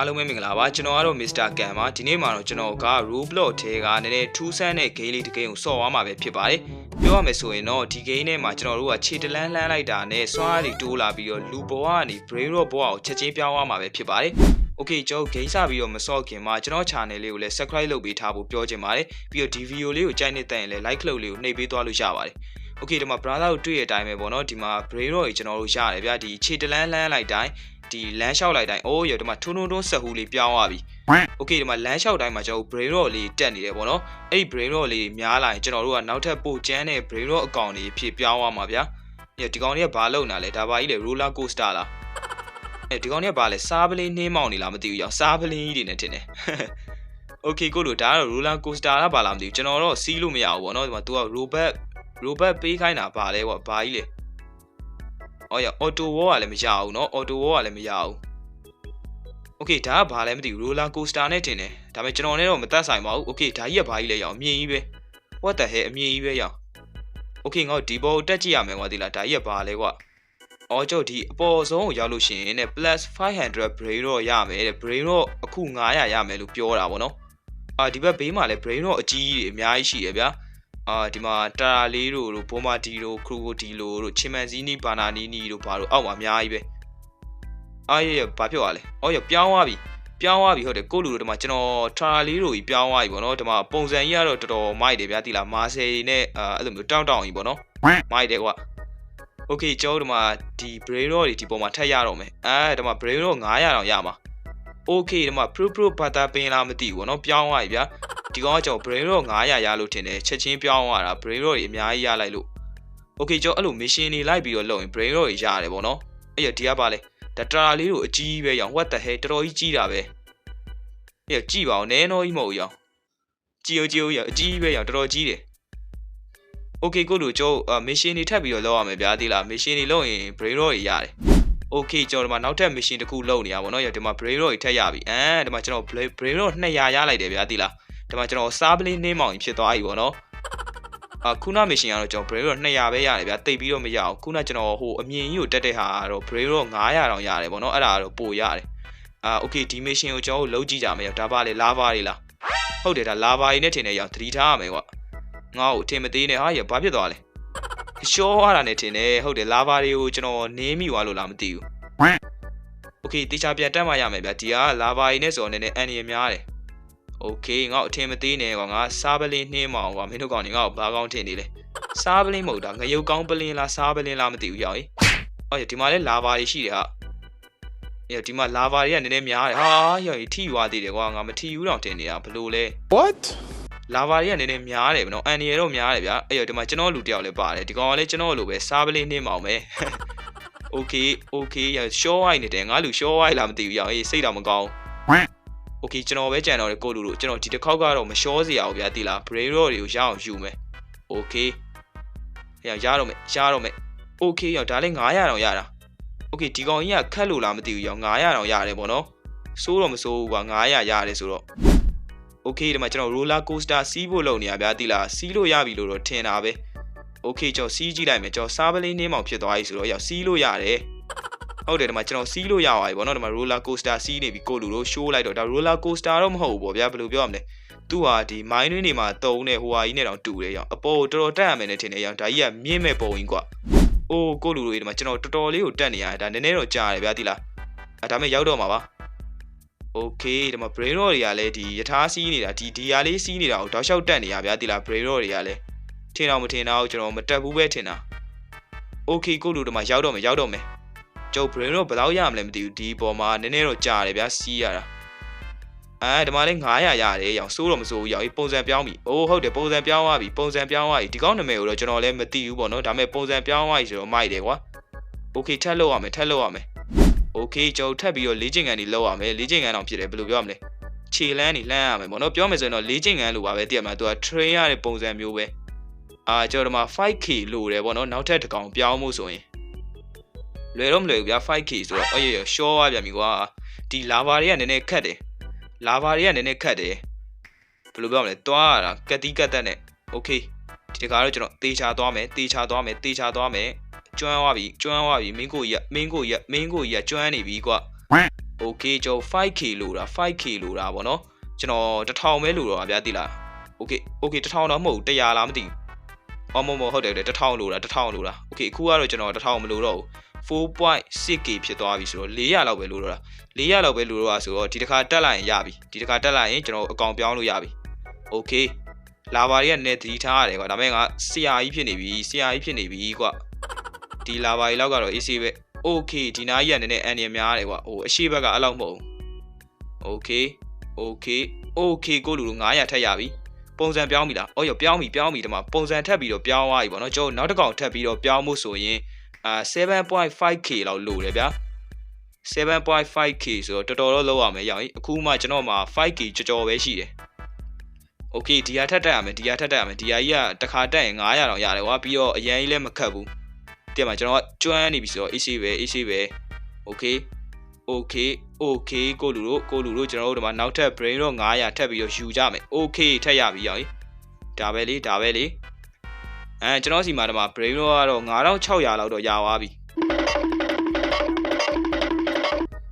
အားလုံးပဲမင်္ဂလာပါကျွန်တော်ကတော့ Mr. Gan ပါဒီနေ့မှာတော့ကျွန်တော်က Roblox ထဲကနည်းနည်းထူးဆန်းတဲ့ game လေးတစ် game ကိုဆော့သွားမှာပဲဖြစ်ပါတယ်ပြောရမယ်ဆိုရင်တော့ဒီ game ထဲမှာကျွန်တော်တို့ကခြေတလန်းလှမ်းလိုက်တာနဲ့စွားတွေတိုးလာပြီးတော့လူဘဝကနေ Brain Rot ဘဝကိုချက်ချင်းပြောင်းသွားမှာပဲဖြစ်ပါတယ် Okay ကျွန်တော် game စပြီးတော့မဆော့ခင်မှာကျွန်တော် channel လေးကိုလည်း subscribe လုပ်ပေးထားဖို့ပြောချင်ပါတယ်ပြီးတော့ဒီ video လေးကိုကြိုက်နေတဲ့ရင်လည်း like လုပ်လေးကိုနှိပ်ပေးသွားလို့ရပါတယ် Okay ဒီမှာ brother ကိုတွေ့ရတဲ့အတိုင်းပဲပေါ့နော်ဒီမှာ brain rot ကြီးကျွန်တော်တို့ရတယ်ဗျာဒီခြေတလန်းလန်းလိုက်တိုင်း ဒီလမ်းလျှောက်လိုက်တိုင်းအိုးရဒီမှာထုံထုံထုံဆက်ဟူးလေးပြောင်းသွားပြီ Okay ဒီမှာလမ်းလျှောက်တိုင်းမှာကျွန်တော် brain rot လေးတက်နေတယ်ပေါ့နော်အဲ့ဒီ brain rot လေးများလာရင်ကျွန်တော်တို့ကနောက်ထပ်ပို့ကျန်းတဲ့ brain rot အကောင်တွေဖြစ်ပြောင်းသွားမှာဗျာဒီကောင်တွေကဘာလုပ်နေတာလဲဒါပါကြီးလေ roller coaster လားအဲဒီကောင်တွေကဘာလဲစားပလင်းနှင်းမောင်နေလားမသိဘူးရောစားပလင်းကြီးတွေနဲ့ထင်တယ် Okay ကိုတို့ဒါကတော့ roller coaster လားဘာလားမသိဘူးကျွန်တော်တော့စီးလို့မရဘူးပေါ့နော်ဒီမှာ तू က robot robot ပေးခိုင်းတာဘာလဲကွာဘာကြီးလဲ ။အော်ရ auto wall ကလည်းမရအောင်နော် auto wall ကလည်းမရအောင်။ Okay ဒါကဘာလဲမသိဘူး roller coaster နဲ့တင်တယ်။ဒါပေမဲ့ကျွန်တော်နဲ့တော့မသက်ဆိုင်ပါဘူး။ Okay ဒါကြီးကဘာကြီးလဲရအောင်အမြင်ကြီးပဲ။ What the hell အမြင်ကြီးပဲရအောင်။ Okay ငါတို့ဒီဘောကိုတက်ကြည့်ရမယ်ကွာဒီလားဒါကြီးကဘာလဲကွာ။အော်ကြောက်ဒီအပေါ်ဆုံးကိုရောက်လို့ရှိရင်တဲ့ plus 500 brain တော့ရမယ်တဲ့ brain တော့အခု900ရမယ်လို့ပြောတာဗောနော်။အာဒီဘက်ဘေးမှာလည်း brain တော့အကြီးကြီးတွေအများကြီးရှိရဗျာ။ အာဒီမှာတာရာလေးတို့တို့ဘိုမာဒီတို့ခရိုကိုဒီလိုတို့ချီမန်ဇီနီဘာနာနီနီတို့ဘာတို့အောက်မှာအများကြီးပဲအာရရဘာပြောရလဲအော်ရပြောင်းသွားပြီပြောင်းသွားပြီဟုတ်တယ်ကိုလူတို့ဒီမှာကျွန်တော်တာရာလေးတို့ကြီးပြောင်းသွားပြီဗောနော်ဒီမှာပုံစံကြီးကတော့တော်တော်မိုက်တယ်ဗျာဒီလားမာဆယ်နဲ့အာအဲ့လိုမျိုးတောင်းတောင်းကြီးဗောနော်မိုက်တယ်ကွာ Okay ကျွန်တော်တို့ဒီမှာဒီ brain rot တွေဒီပေါ်မှာထပ်ရတော့မယ်အဲဒီမှာ brain rot 900တောင်ရမှာ Okay ဒီမှာ pro pro ဘာသာပင်လားမသိဘူးဗောနော်ပြောင်းသွားပြီဗျာ ဒီကောင်ကကျွန်တော် brain rot 900ရလို့ထင်တယ်ချက်ချင်းပြောင်းသွားတာ brain rot တွေအများကြီးရလိုက်လို့ Okay ကျွန်တော်အဲ့လို mission တွေလိုက်ပြီးတော့လုပ်ရင် brain rot တွေရတယ်ဗောနော်အဲ့ရဒီကပါလေဒါတရာလေးကိုအကြီးပဲရောင် what the hell တော်တော်ကြီးကြီးတာပဲအဲ့ကြည့်ပါဦးနဲနော်ကြီးမဟုတ်ဘူးရောင်ကြည့်ဦးကြည့်ဦးရောင်အကြီးပဲရောင်တော်တော်ကြီးတယ် Okay ကိုတို့ကျွန်တော် mission တွေထပ်ပြီးတော့လုပ်ရမယ်ဗျာဒီလား mission တွေလုပ်ရင် brain rot တွေရတယ် Okay ကျွန်တော်ဒီမှာနောက်ထပ် mission တစ်ခုလုပ်နေရပါတော့။ဒီမှာ brain rot တွေထပ်ရပြီ။အဲဒီမှာကျွန်တော် brain rot 200ရလိုက်တယ်ဗျာသိလား။ ဒီမှာကျွန်တော်စားပလင်းနှင်းမောင်ကြီးဖြစ်သွားပြီပေါ့နော်။အခုန mission ကတော့ကျွန်တော် brain rot 200ပဲရတယ်ဗျာ။တိတ်ပြီးတော့မရအောင်။ခုနကျွန်တော်ဟိုအမြင်ကြီးကိုတက်တဲ့ဟာကတော့ brain rot 900တောင်ရတယ်ပေါ့နော်။အဲ့ဒါကတော့ပိုရတယ်။အာ okay ဒီ mission ကိုကျွန်တော်လုပ်ကြည့်ကြမယ်။ဒါပါလေ lava တွေလား။ဟုတ်တယ်ဒါ lava တွေနဲ့ထင်တယ်ရောက်သတိထားရမယ်ကွာ။ငါ့ကိုအထင်မသေးနဲ့ဟာရဘာဖြစ်သွားလဲ။ရှောရတာနဲ့ထင်တယ်ဟုတ်တယ် lava တွေကိုကျွန်တော်နင်းမိသွားလို့လားမသိဘူး။ Okay တေချာပြန်တက်မှရမယ်ဗျာဒီက lava ကြီးနဲ့ဆိုတော့နည်းနည်းအန်ရများတယ် Okay ငါ့အထင်မသေးနဲ့ကွာငါစားပလင်းနှင်းမအောင်ကွာမင်းတို့ကောင်တွေငါ့ကိုဘာကောင်းထင်နေလဲစားပလင်းမဟုတ်တာငရုတ်ကောင်းပလင်းလားစားပလင်းလားမသိဘူးရောက်ဟေးအော်ဒီမှာလည်း lava တွေရှိတယ်ဟာအေးဒီမှာ lava တွေကနည်းနည်းများတယ်ဟာရောက်ထိသွားသေးတယ်ကွာငါမထိဘူးတော့ထင်နေတာဘလို့လဲ What? လာဘာတွေကနည်းနည်းများတယ်ဗောနော်အန်နီရတော့များတယ်ဗျာအဲ့တော့ဒီမှာကျွန်တော်လူတယောက်လည်းပါတယ်ဒီကောင်ကလည်းကျွန်တော်လိုပဲစားပလင်းနှင်းမောင်ပဲ Okay Okay ရရှော့ဝိုင်းနေတယ်ငါလူရှော့ဝိုင်းလားမသိဘူးရောအေးစိတ်တော့မကောင်း Okay ကျွန်တော်ပဲကြံတော့တယ်ကိုလူတို့ကျွန်တော်ဒီတစ်ခေါက်ကတော့မရှော့စရာဘူးဗျာတိလား brain rot တွေကိုရအောင်ယူမယ် Okay ရရတော့မယ်ရတော့မယ် Okay ရောဒါလည်း900တောင်ရတာ Okay ဒီကောင်ကြီးကခက်လို့လားမသိဘူးရော900တောင်ရတယ်ဗောနော်စိုးတော့မစိုးဘူးကွာ900ရတယ်ဆိုတော့ Okay ဒီမှာကျွန်တော် roller coaster စီးဖို့လုပ်နေရဗျာတိလားစီးလို့ရပြီလို့တော့ထင်တာပဲ Okay ကျွန်တော်စီးကြည့်လိုက်မယ်ကျွန်တော်စားပလင်းနှင်းမောင်ဖြစ်သွားပြီဆိုတော့ရောက်စီးလို့ရတယ် ဟုတ်တယ်ဒီမှာကျွန်တော်စီးလို့ရပါပြီဗောနော်ဒီမှာ roller coaster စီးနေပြီကိုလူတို့ show လိုက်တော့ဒါ roller coaster တော့မဟုတ်ဘူးဗောဗျာဘယ်လိုပြောရမလဲသူ့ဟာဒီ mine တွေမှာတုံးတဲ့ဟိုဟာကြီးနဲ့တောင်တူတယ်ရောက်အပေါ်တော်တော်တက်ရမယ်နဲ့ထင်တယ်ရောက်ဒါကြီးကမြင့်မဲ့ပုံကြီးကွာအိုးကိုလူတို့ဒီမှာကျွန်တော်တော်တော်လေးကိုတက်နေရတယ်ဒါနည်းနည်းတော့ကြားတယ်ဗျာတိလားအဲဒါမဲ့ရောက်တော့မှာပါ Okay ဒီမှာ brain rot တွေကလည်းဒီယထာစီးနေတာဒီဒီဟာလေးစီးနေတာကိုတောက်လျှောက်တက်နေရဗျာဒီလား brain rot တွေကလည်းထင်တော့မထင်တော့ကျွန်တော်မတက်ဘူးပဲထင်တာ Okay ကိုလူတို့မှာရောက်တော့မယ်ရောက်တော့မယ် ကျုပ် brain rot ဘယ်လောက်ရမလဲမသိဘူးဒီပေါ်မှာနည်းနည်းတော့ကြာတယ်ဗျာစီးရတာအဲဒီမှာလည်း900ရတယ်ရောင်စိုးတော့မစိုးဘူးရောင်ပုံစံပြောင်းပြီအိုးဟုတ်တယ်ပုံစံပြောင်းသွားပြီပုံစံပြောင်းသွားပြီဒီကောင်းနာမည်ကိုတော့ကျွန်တော်လည်းမသိဘူးပေါ့နော်ဒါပေမဲ့ပုံစံပြောင်းသွားပြီဆိုတော့မိုက်တယ်ကွာ Okay ထပ်လုပ်ရမယ်ထပ်လုပ်ရမယ် Okay ကျွန်တော်ထပ်ပြီးတော့လေ့ကျင့်ခန်းတွေလုပ်ရမယ်လေ့ကျင့်ခန်းတောင်ဖြစ်တယ်ဘယ်လိုပြောရမလဲခြေလန်းတွေလှမ်းရမယ်ပေါ့နော်ပြောမယ်ဆိုရင်တော့လေ့ကျင့်ခန်းလိုပါပဲတည်ရမှာသူက train ရတဲ့ပုံစံမျိုးပဲအာကျွန်တော်ဒီမှာ 5k လိုတယ်ပေါ့နော်နောက်ထပ်တစ်ကောင်ပြောင်းမှုဆိုရင် လွယ်တော့မလွယ်ဘူးဗျာ 5k ဆိုတော့အေးရရှော့ရပြန်ပြီကွာဒီ lava တွေကနည်းနည်းခတ်တယ် lava တွေကနည်းနည်းခတ်တယ်ဘယ်လိုပြောမလဲတွားရတာကက်တီးကက်တက်နဲ့ Okay ဒီတခါတော့ကျွန်တော်တေချာသွားမယ်တေချာသွားမယ်တေချာသွားမယ်ကျွမ်းသွားပြီကျွမ်းသွားပြီမင်းကိုကြီးကမင်းကိုကြီးကမင်းကိုကြီးကကျွမ်းနေပြီကွာ okay ကျွန်တော် 5k လို့တာ 5k လို့တာဗောနော်ကျွန်တော်1000ပဲလို့တော့ဗျာသိလား okay okay 1000တော့မဟုတ်ဘူး100လားမသိဘူးအော်မမဟုတ်တယ်1000လို့တာ1000လို့တာ okay အခုကတော့ကျွန်တော်1000မလို့တော့ဘူး 4.6k ဖြစ်သွားပြီဆိုတော့400လောက်ပဲလို့တော့တာ400လောက်ပဲလို့တော့ဆိုတော့ဒီတစ်ခါတက်လိုက်ရင်ရပြီဒီတစ်ခါတက်လိုက်ရင်ကျွန်တော်အကောင့်ပြောင်းလို့ရပြီ okay လာဘာတွေကလည်းသတိထားရတယ်ကွာဒါပေမဲ့ငါဆရာကြီးဖြစ်နေပြီဆရာကြီးဖြစ်နေပြီကွာဒီလာဘာကြီးလောက်ကတော့ AC ပဲ okay ဒီနားကြီးကနည်းနည်းအန်ရများတယ်ကွာဟိုအရှိဘက်ကအဲ့လောက်မဟုတ်ဘူး okay okay okay ကိုလူလူ900ထက်ရပြီပုံစံပြောင်းပြီလားအော်ရပြောင်းပြီပြောင်းပြီဒီမှာပုံစံထက်ပြီးတော့ပြောင်းသွားပြီပေါ့နော်ကျွန်တော်နောက်တစ်ကောင်ထပ်ပြီးတော့ပြောင်းမှုဆိုရင် အာ 7.5k လောက်လိုတယ်ဗျာ 7.5k ဆိုတော့တော်တော်တော့လောက်ရမယ်ရောင်ကြီးအခုမှကျွန်တော်မှာ 5k ကြော်ကြော်ပဲရှိတယ်โอเคဒီဟာထက်တက်ရမယ်ဒီဟာထက်တက်ရမယ်ဒီဟာကြီးကတစ်ခါတက်ရင်900တောင်ရတယ်ကွာပြီးတော့အရင်ကြီးလည်းမခတ်ဘူးတဲ့မှာကျွန်တော်ကကျွမ်းနေပြီဆိုတော့ AC ပဲ AC ပဲโอเคโอเคโอเคကိုလူတို့ကိုလူတို့ကျွန်တော်တို့ဒီမှာနောက်ထပ် brain တော့900ထပ်ပြီးတော့ယူကြမယ်โอเคထက်ရပြီရောင်ကြီးဒါပဲလေဒါပဲလေ အဲကျွန်တော်စီမှာဒီမှာ brain တော့ကတော့9600လောက်တော့ရသွားပြီ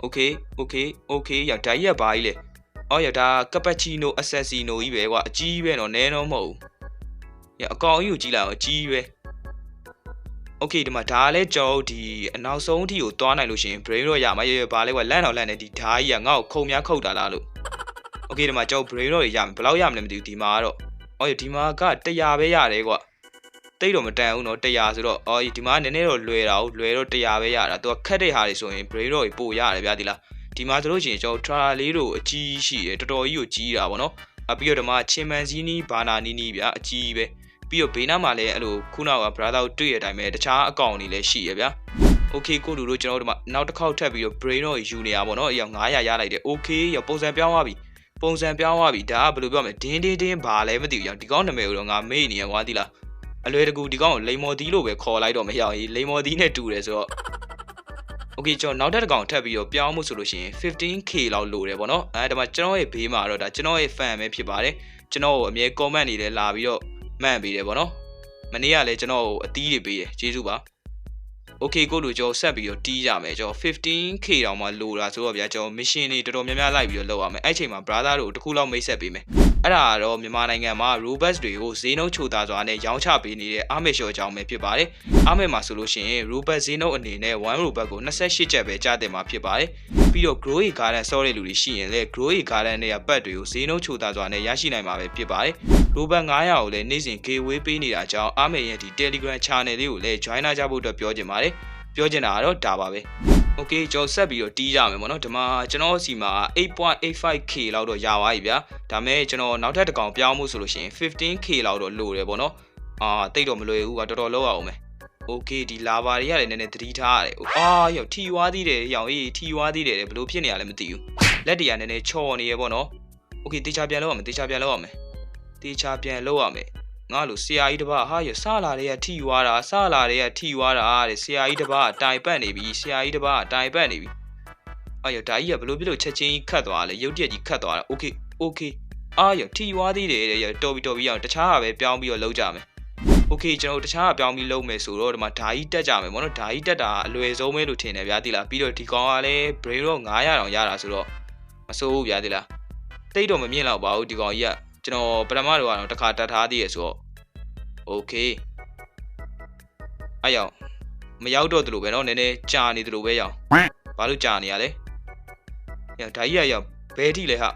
โอเคโอเคโอเคရဒါကြီးကဘာကြီးလဲအော်ရဒါကပချီနိုအဆက်စီနိုကြီးပဲကွာအကြီးပဲတော့နဲတော့မဟုတ်ဘူးရအကောင်ကြီးကိုကြီးလာတော့အကြီးပဲโอเคဒီမှာဒါကလည်းကျွန်တော်တို့ဒီအနောက်ဆုံးအထိကိုသွားနိုင်လို့ရှိရင် brain တော့ရမှာရရဘာလဲကွာလန့်တော့လန့်နေဒီဓာကြီးကငါ့ကိုခုံများခုတ်တာလားလို့โอเคဒီမှာကျွန်တော် brain တော့ရမယ်ဘယ်လောက်ရမလဲမသိဘူးဒီမှာကတော့အော်ဒီမှာက100ပဲရတယ်ကွာ တိတ်တော့မတန်ဘူးနော်100ဆိုတော့အော်ဒီမှာနည်းနည်းတော့လွယ်တာဟုတ်လွယ်တော့100ပဲရတာသူကခက်တဲ့ဟာတွေဆိုရင် brain တော့ပို့ရတယ်ဗျာဒီလားဒီမှာဆိုလို့ရှိရင်ကျွန်တော် tra လေးတို့အကြီးရှိတယ်တော်တော်ကြီးကိုကြီးတာဗောနော်အပြီးတော့ဒီမှာချင်မန်ဇီနီဘာနာနီနီဗျာအကြီးပဲပြီးတော့ဘေးနားမှာလည်းအဲ့လိုခုနက brother ကိုတွေ့ရတဲ့အတိုင်းပဲတခြားအကောင့်တွေလည်းရှိရဗျာ okay ကိုလူတို့ကျွန်တော်တို့ဒီမှာနောက်တစ်ခေါက်ထပ်ပြီးတော့ brain တော့ယူနေရပါတော့အယောက်900ရလိုက်တယ် okay ရပုံစံပြောင်းသွားပြီပုံစံပြောင်းသွားပြီဒါကဘယ်လိုပြောမလဲဒင်းဒင်းဒင်းဘာလဲမသိဘူးရောဒီကောင်းနာမည်ကိုတော့ငါမေ့နေရကွာတိလား အလွယ်တကူဒီကောင်းကိုလိန်မော်ဒီလို့ပဲခေါ်လိုက်တော့မရဘူးလိန်မော်ဒီနဲ့တူတယ်ဆိုတော့ okay ကျွန်တော်နောက်တစ်ကောင်ထပ်ပြီးတော့ပြောင်းမှုဆိုလို့ရှိရင် 15k လောက်လိုတယ်ပေါ့နော်အဲဒီမှာကျွန်တော်ရဲ့ဘေးမှာတော့ဒါကျွန်တော်ရဲ့ fan ပဲဖြစ်ပါတယ်ကျွန်တော်ကိုအမြဲ comment နေတယ်လာပြီးတော့မှန်ပေးတယ်ပေါ့နော်မနေ့ကလည်းကျွန်တော်ကိုအသီးတွေပေးတယ်ကျေးဇူးပါ okay ကိုလူကျွန်တော်ဆက်ပြီးတော့တီးကြမယ်ကျွန်တော် 15k တောင်မှလိုတာဆိုတော့ဗျာကျွန်တော် mission တွေတော်တော်များများလိုက်ပြီးတော့လုပ်ရမယ်အဲ့ချိန်မှာ brother တို့တခုလောက်မိတ်ဆက်ပေးမယ် အဲ့ဒါကတော့မြန်မာနိုင်ငံမှာ robots တွေကိုဈေးနှုန်းချိုသာစွာနဲ့ရောင်းချပေးနေတဲ့အာမေရှော်ကြောင်းပဲဖြစ်ပါတယ်အာမေမှာဆိုလို့ရှိရင် robot ဈေးနှုန်းအနေနဲ့1 robot ကို28ကျပ်ပဲကြားတင်မှာဖြစ်ပါတယ်ပြီးတော့ growing garden ဆော့တဲ့လူတွေရှိရင်လည်း growing garden တွေကပတ်တွေကိုဈေးနှုန်းချိုသာစွာနဲ့ရရှိနိုင်မှာပဲဖြစ်ပါတယ် robot 900ကိုလည်းနေ့စဉ် giveaway ပေးနေတာကြောင့်အာမေရဲ့ဒီ Telegram channel လေးကိုလည်း join လာကြဖို့အတွက်ပြောချင်ပါတယ်ပြောချင်တာကတော့ဒါပါပဲ okay ကျွန်တော်ဆက်ပြီးတော့တီးကြမယ်ပေါ့နော်ဒီမှာကျွန်တော်စီမှာ 8.85k လောက်တော့ရသွားပြီဗျာဒါမဲ့ကျွန်တော်နောက်ထပ်တစ်ကောင်ပြောင်းမှုဆိုလို့ရှိရင် 15k လောက်တော့လိုတယ်ပေါ့နော်အာတိတ်တော့မလွယ်ဘူးကတော်တော်လောက်အောင်မယ် okay ဒီလာဘာတွေရတယ်နည်းနည်းသတိထားရတယ်အာရောက်ထီဝါးသေးတယ်ရောင်အေးထီဝါးသေးတယ်ဘလို့ဖြစ်နေရလဲမသိဘူးလက်တွေကနည်းနည်းချော်နေရပေါ့နော် okay တေချာပြန်လောက်ရမယ်တေချာပြန်လောက်ရမယ်တေချာပြန်လောက်ရမယ် ငါလို့ဆရာကြီးတပါဟာရစလာတွေကထီဝါတာစလာတွေကထီဝါတာတဲ့ဆရာကြီးတပါတိုင်ပတ်နေပြီဆရာကြီးတပါတိုင်ပတ်နေပြီအာရဒါကြီးကဘလို့ပြလို့ချက်ချင်းကြီးခတ်သွားလဲရုတ်တရက်ကြီးခတ်သွားတာโอเคโอเคအာရထီဝါသေးတယ်တဲ့ရတော်ပြီတော်ပြီအောင်တခြားဟာပဲပြောင်းပြီးတော့လောက်ကြမယ်โอเคကျွန်တော်တခြားကပြောင်းပြီးလုပ်မယ်ဆိုတော့ဒီမှာဓာကြီးတက်ကြမယ်ပေါ့နော်ဓာကြီးတက်တာအလွယ်ဆုံးပဲလို့ထင်တယ်ဗျာတိလားပြီးတော့ဒီကောင်ကလည်း brain တော့900တောင်ရတာဆိုတော့မစိုးဘူးဗျာတိလားတိတ်တော့မမြင်တော့ပါဘူးဒီကောင်ကြီးကကျွန်တော်ပထမတော့ကတော့တစ်ခါတတ်ထားသေးရဆိုတော့ okay အဲ့ရောက်မရောက်တော့သလိုပဲเนาะနည်းနည်းကြာနေသလိုပဲရောက်ဘာလို့ကြာနေရလဲရောက်ဒါကြီးကရောက်ဘယ်ထိလဲဟာ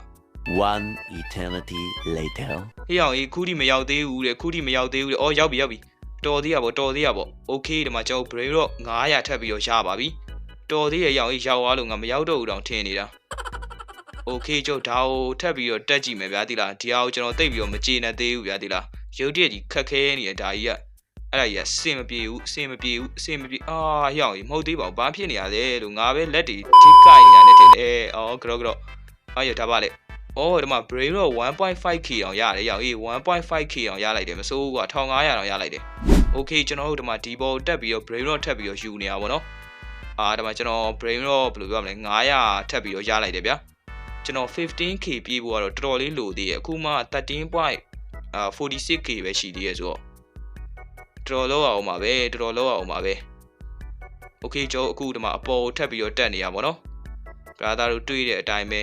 One eternity later. ဟေးအောင်အေးခုထိမရောက်သေးဘူးတဲ့ခုထိမရောက်သေးဘူးတဲ့အော်ရောက်ပြီရောက်ပြီတော်သေးရပေါ့တော်သေးရပေါ့ okay ဒီမှာကျွန်တော် brain တော့900ထပ်ပြီးတော့ရပါပြီတော်သေးရရောက်အေးရောက်သွားလို့ငါမရောက်တော့ဘူးတောင်ထင်နေတာ okay ကျုပ်ဒါကိုထပ်ပြီးတော့တက်ကြည့်မယ်ဗျာတိလားဒီဟာကိုကျွန်တော်တိတ်ပြီးတော့မကျေနပ်သေးဘူးဗျာတိလား ရုပ်တရက်ကြီးခက်ခဲနေတဲ့ဒါကြီးကအဲ့ဒါကြီးကစင်မပြေဘူးအစင်မပြေဘူးအစင်မပြေအာဟျောင်းကြီးမဟုတ်သေးပါဘူးဘာဖြစ်နေရလဲလို့ငါပဲလက်တွေထိကိုက်နေရတယ်ထင်တယ်အော်ကြောကြောအာရဒါပါလေအော်ဒီမှာ brain တော့ 1.5k အောင်ရတယ်ရောင်အေး 1.5k အောင်ရလိုက်တယ်မစိုးဘူးကွာ1500တောင်ရလိုက်တယ် okay ကျွန်တော်တို့ဒီမှာဒီဘောတက်ပြီးတော့ brain တော့ထပ်ပြီးတော့ယူနေရပါတော့အာဒီမှာကျွန်တော် brain တော့ဘယ်လိုပြောမလဲ900ထပ်ပြီးတော့ရလိုက်တယ်ဗျာကျွန်တော် 15k ပြေးဖို့ကတော့တော်တော်လေးလိုသေးရဲ့အခုမှ 13. အာ 46k ပဲရှိသေးရဲ့ဆိုတော့တော်တော်လောက်အောင်ပါပဲတော်တော်လောက်အောင်ပါပဲ okay ကျွန်တော်အခုဒီမှာအပေါ်ထပ်ပြီးတော့တက်နေရပါတော့ brother တို့တွေ့တဲ့အတိုင်းပဲ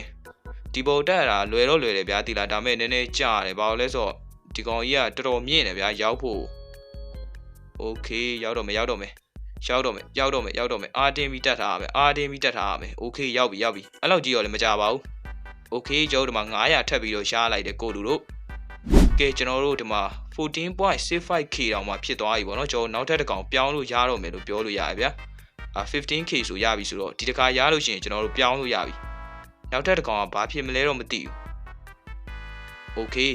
ဒီပုံတက်တာလွယ်တော့လွယ်တယ်ဗျာဒီလားဒါပေမဲ့နည်းနည်းကြာတယ်ဘာလို့လဲဆိုတော့ဒီကောင်ကြီးကတော်တော်မြင့်တယ်ဗျာရောက်ဖို့ okay ရောက်တော့မယ်ရောက်တော့မယ်ရောက်တော့မယ်ရောက်တော့မယ်ရောက်တော့မယ်အာတင်ပြီးတက်ထားရမယ်အာတင်ပြီးတက်ထားရမယ် okay ရောက်ပြီရောက်ပြီအဲ့လောက်ကြီးရောလည်းမကြပါဘူး okay ကျွန်တော်တို့ဒီမှာ900ထပ်ပြီးတော့ရှားလိုက်တယ်ကိုလူတို့ ကဲကျွန်တော်တို့ဒီမှာ 14.65k တောင်မှဖြစ်သွားပြီပေါ့နော်ကျွန်တော်နောက်ထပ်တစ်ကောင်ပြောင်းလို့ရတော့မယ်လို့ပြောလို့ရတယ်ဗျာအာ 15k ဆိုရပြီဆိုတော့ဒီတစ်ခါရလို့ရှိရင်ကျွန်တော်တို့ပြောင်းလို့ရပြီနောက်ထပ်တစ်ကောင်ကဘာဖြစ်မလဲတော့မသိဘူး okay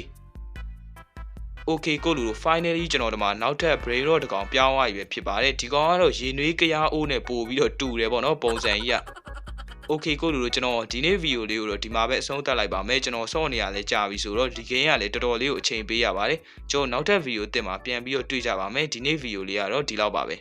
okay ကိုလူတို့ finally ကျွန်တော်ဒီမှာနောက်ထပ် brain rot တစ်ကောင်ပြောင်းသွားပြီပဲဖြစ်ပါတယ်ဒီကောင်ကတော့ရေနွေးကြရားအိုးနဲ့ပို့ပြီးတော့တူတယ်ပေါ့နော်ပုံစံကြီးက okay ကိုလူတို့ကျွန်တော်ဒီနေ့ဗီဒီယိုလေးကိုတော့ဒီမှာပဲအဆုံးသတ်လိုက်ပါမယ်ကျွန်တော်စောင့်နေရလဲကြာပြီဆိုတော့ဒီ game ကလည်းတော်တော်လေးကိုအချိန်ပေးရပါတယ်ကျွန်တော်နောက်ထပ်ဗီဒီယိုတင်မှာပြန်ပြီးတော့တွေ့ကြပါမယ်ဒီနေ့ဗီဒီယိုလေးကတော့ဒီလောက်ပါပဲ